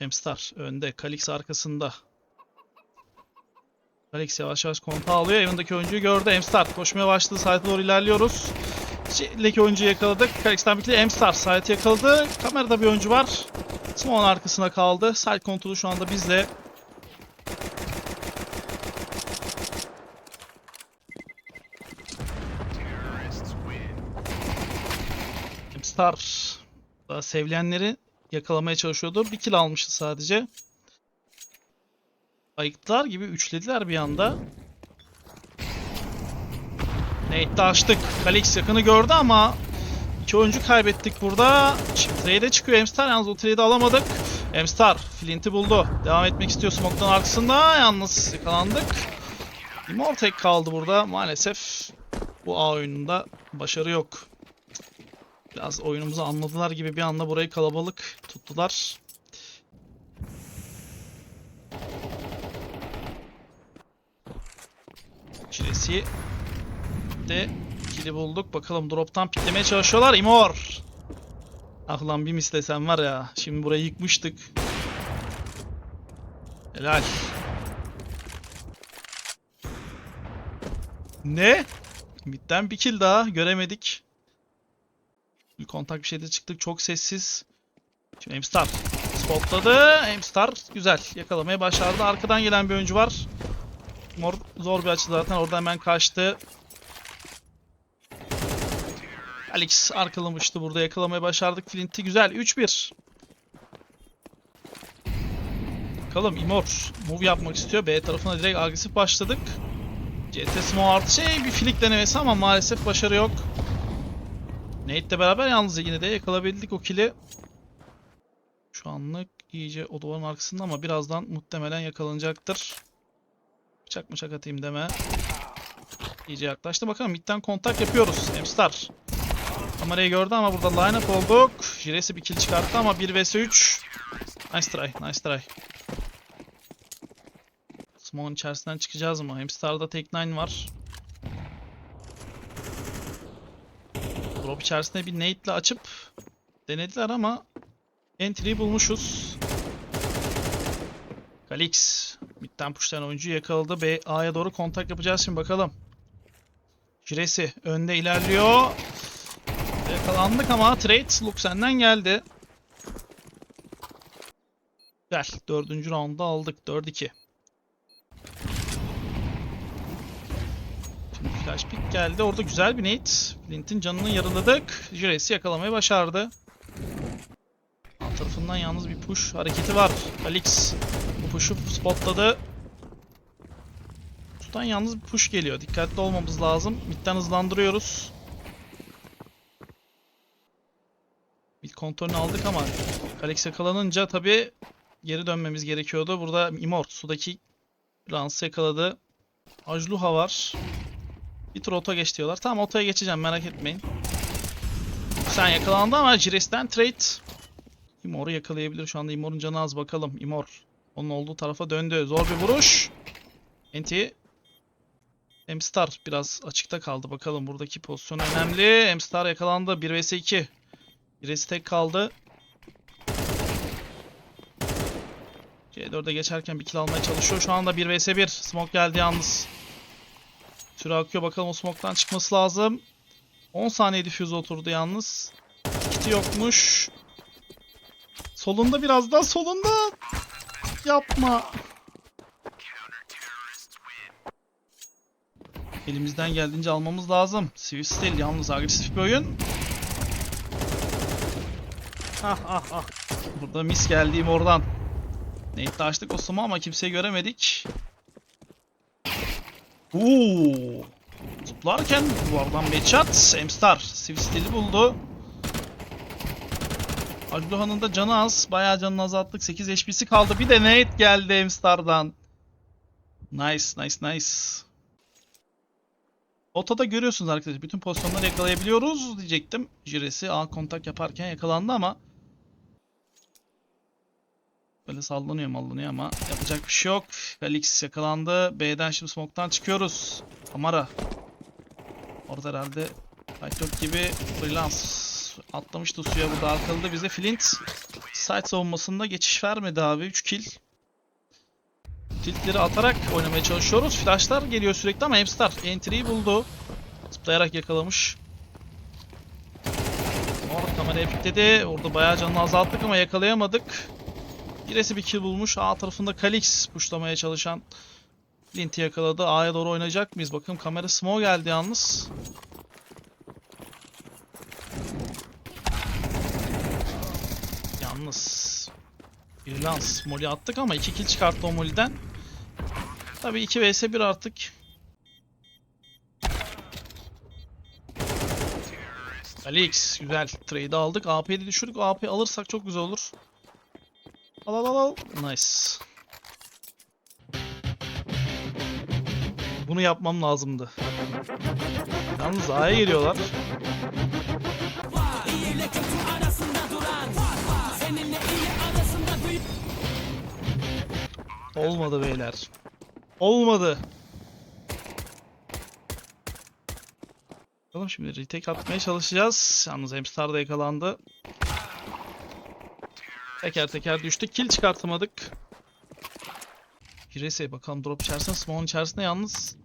Emstar önde. Kalix arkasında. Kalix yavaş yavaş kontağı alıyor. Yanındaki oyuncuyu gördü. Emstar koşmaya başladı. Site'e doğru ilerliyoruz. Leki oyuncuyu yakaladık. Kalix'ten birlikte Emstar site'i yakaladı. Kamerada bir oyuncu var. Simon arkasına kaldı. Site kontrolü şu anda bizde. Daha sevilenleri yakalamaya çalışıyordu. Bir kill almıştı sadece. Ayıktılar gibi üçlediler bir anda. Nate'de açtık. Kalix yakını gördü ama iki oyuncu kaybettik burada. Şimdi trade'e çıkıyor Emstar. Yalnız o trade'i alamadık. Emstar Flint'i buldu. Devam etmek istiyor Smoke'dan arkasında. Yalnız yakalandık. Immortek kaldı burada. Maalesef bu A oyununda başarı yok. Biraz oyunumuzu anladılar gibi bir anda burayı kalabalık tuttular. Çilesi de kili bulduk. Bakalım drop'tan piklemeye çalışıyorlar. Imor. Ah lan bir mislesem var ya. Şimdi burayı yıkmıştık. Helal. Ne? Midden bir kill daha. Göremedik. Bir kontak bir şeyde çıktık. Çok sessiz. Şimdi Aimstar spotladı. Aimstar güzel. Yakalamaya başardı. Arkadan gelen bir oyuncu var. Mor zor bir açı zaten. Orada hemen kaçtı. Alex arkalamıştı burada. Yakalamaya başardık. Flint'i güzel. 3-1. Bakalım Imor move yapmak istiyor. B tarafına direkt agresif başladık. CT Smoke artı şey bir flick denemesi ama maalesef başarı yok. Nate'le beraber yalnız yine de yakalabildik o kill'i. Şu anlık iyice o duvarın arkasında ama birazdan muhtemelen yakalanacaktır. Bıçak bıçak atayım deme. İyice yaklaştı. Bakalım midden kontak yapıyoruz. Emstar. Kamerayı gördü ama burada line up olduk. Jiresi bir kill çıkarttı ama 1 vs 3. Nice try, nice try. Smoke'un içerisinden çıkacağız mı? Emstar'da tek 9 var. Drop içerisinde bir nade ile açıp denediler ama entry'yi bulmuşuz. Kalix midden pushlayan oyuncuyu yakaladı. B A'ya doğru kontak yapacağız şimdi bakalım. Jiresi önde ilerliyor. Yakalandık ama trade look senden geldi. Güzel. Dördüncü roundda aldık. 4-2. Flash pick geldi. Orada güzel bir nade. Flint'in canını yarıladık. Jiresi yakalamayı başardı. Alt tarafından yalnız bir push hareketi var. Alix bu push'u spotladı. Sudan yalnız bir push geliyor. Dikkatli olmamız lazım. Mid'den hızlandırıyoruz. Mid kontrolünü aldık ama Alex yakalanınca tabi geri dönmemiz gerekiyordu. Burada Immort sudaki Rans'ı yakaladı. Ajluha var. Bir tur ota geç diyorlar. Tamam otaya geçeceğim merak etmeyin. Sen yakalandı ama Jires'ten trade. Imor'u yakalayabilir. Şu anda Imor'un canı az bakalım. Imor onun olduğu tarafa döndü. Zor bir vuruş. Enti Emstar biraz açıkta kaldı. Bakalım buradaki pozisyon önemli. Emstar yakalandı. 1 vs 2. Birisi tek kaldı. C4'e geçerken bir kill almaya çalışıyor. Şu anda 1 vs 1. Smoke geldi yalnız. Süre akıyor. Bakalım o smoke'tan çıkması lazım. 10 saniye diffuse oturdu yalnız. Kiti yokmuş. Solunda biraz daha solunda. Yapma. Elimizden geldiğince almamız lazım. Swift Steel yalnız agresif bir oyun. Ah ah ah. Burada mis geldiğim oradan. Nate'de açtık o ama kimseyi göremedik. Uuu. Zıplarken duvardan shot. Emstar Swift Steel'i buldu. Ajluha'nın da canı az. Bayağı canını azalttık. 8 HP'si kaldı. Bir de Nate geldi Emstar'dan. Nice, nice, nice. Otoda görüyorsunuz arkadaşlar. Bütün pozisyonları yakalayabiliyoruz diyecektim. Jiresi A kontak yaparken yakalandı ama Böyle sallanıyor mallanıyor ama yapacak bir şey yok. Felix yakalandı. B'den şimdi smoke'tan çıkıyoruz. Kamara. Orada herhalde Fight Dog gibi freelance atlamıştı suya burada arkaladı bize Flint. site savunmasında geçiş vermedi abi. 3 kill. Tiltleri atarak oynamaya çalışıyoruz. Flashlar geliyor sürekli ama Hamstar entry'yi buldu. Zıplayarak yakalamış. Mor kameraya pikledi. Orada bayağı canını azalttık ama yakalayamadık. Birisi bir kill bulmuş. A tarafında Kalix puşlamaya çalışan Lint'i yakaladı. A'ya doğru oynayacak mıyız? Bakın kamera smoke geldi yalnız. Yalnız bir lans molly attık ama 2 kill çıkarttı o molly'den. Tabii 2 vs 1 artık. Alex güzel trade aldık. AP'yi düşürdük. AP alırsak çok güzel olur. Al al al al. Nice. Bunu yapmam lazımdı. Yalnız A'ya geliyorlar. Olmadı beyler. Olmadı. Bakalım şimdi retake atmaya çalışacağız. Yalnız Hamstar da yakalandı. Teker teker düştük. Kill çıkartamadık. Hirese bakalım drop içerisinde. Smoke'un içerisinde yalnız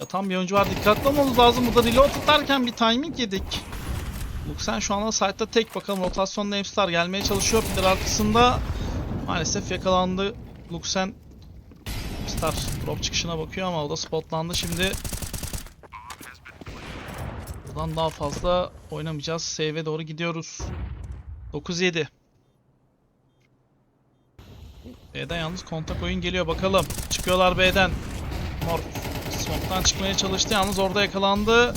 yatan bir oyuncu var. Dikkatli olmamız lazım. Burada reload atarken bir timing yedik. Luxen şu anda site'da tek. Bakalım rotasyonda Hamstar gelmeye çalışıyor. Pillar arkasında maalesef yakalandı. Luxen Star drop çıkışına bakıyor ama o da spotlandı şimdi. Buradan daha fazla oynamayacağız. Save'e doğru gidiyoruz. 9-7. B'den yalnız kontak oyun geliyor bakalım. Çıkıyorlar B'den. Mor smoke'tan çıkmaya çalıştı yalnız orada yakalandı.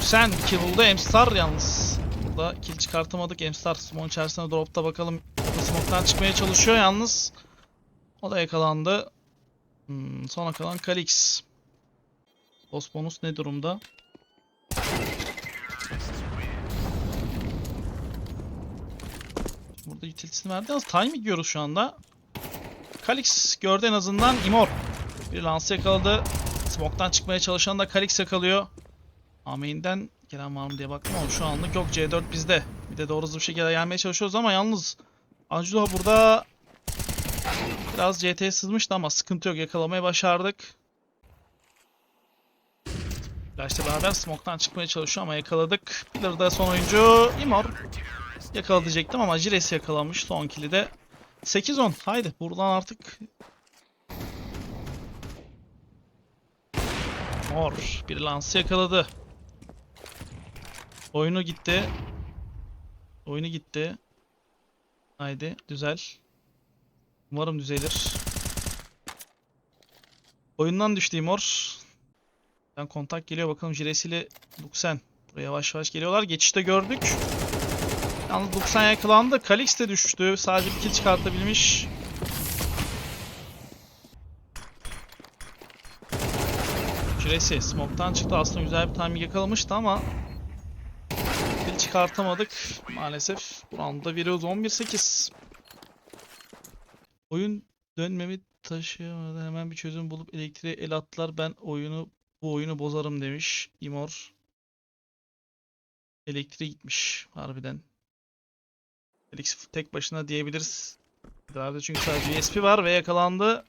Sen kill Emstar yalnız. Burada kill çıkartamadık. Emstar smoke içerisinde dropta bakalım. Smoke'tan çıkmaya çalışıyor yalnız. O da yakalandı. Hmm, sona kalan Kalix. Boss bonus ne durumda? Burada utility'sini verdi. Yalnız timing yiyoruz şu anda. Kalix gördü en azından. Imor. Bir lance yakaladı. Smoke'tan çıkmaya çalışan da Kalix yakalıyor. Amein'den gelen var mı diye baktım ama şu anlık yok. C4 bizde. Bir de doğru hızlı bir şekilde gelmeye çalışıyoruz ama yalnız Anjula burada biraz CT'ye sızmıştı ama sıkıntı yok. Yakalamayı başardık. Flash'la beraber smoke'tan çıkmaya çalışıyor ama yakaladık. Pillar'da son oyuncu Imor. Yakaladı diyecektim ama Jires yakalamış son kill'i de. 8-10. Haydi buradan artık Mor bir lance yakaladı. Oyunu gitti. Oyunu gitti. Haydi düzel. Umarım düzelir. Oyundan düştü Mor. Ben kontak geliyor bakalım Jires ile Luxen. Buraya yavaş yavaş geliyorlar. Geçişte gördük. Yalnız Luxen yakalandı. Kalix de düştü. Sadece bir kill çıkartabilmiş. Juresi smoke'tan çıktı. Aslında güzel bir timing yakalamıştı ama kill çıkartamadık. Maalesef bu roundda veriyoruz 11-8. Oyun dönmemi taşıyamadı. Hemen bir çözüm bulup elektriğe el attılar. Ben oyunu bu oyunu bozarım demiş Imor. Elektriğe gitmiş harbiden. Felix tek başına diyebiliriz. Idrar'da çünkü sadece USP var ve yakalandı.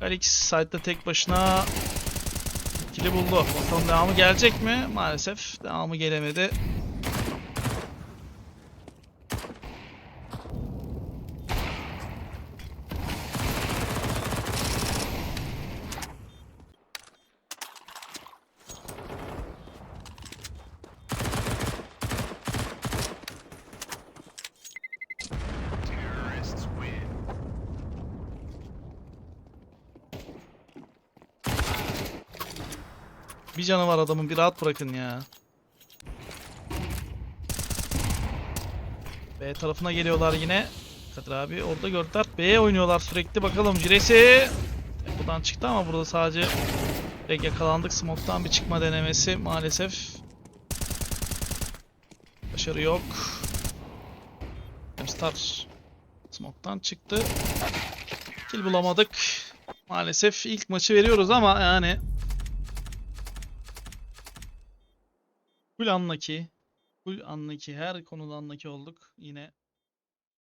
Felix side'da tek başına kili buldu. Bakalım devamı gelecek mi? Maalesef devamı gelemedi. Bir canı var adamın bir rahat bırakın ya. B tarafına geliyorlar yine. Kadir abi orada gördüler. B'ye oynuyorlar sürekli. Bakalım Jiresi. Buradan çıktı ama burada sadece direkt yakalandık. Smoke'tan bir çıkma denemesi maalesef. Başarı yok. Star Smoke'tan çıktı. Kill bulamadık. Maalesef ilk maçı veriyoruz ama yani Full unlucky. Full unlucky. Her konuda unlucky olduk. Yine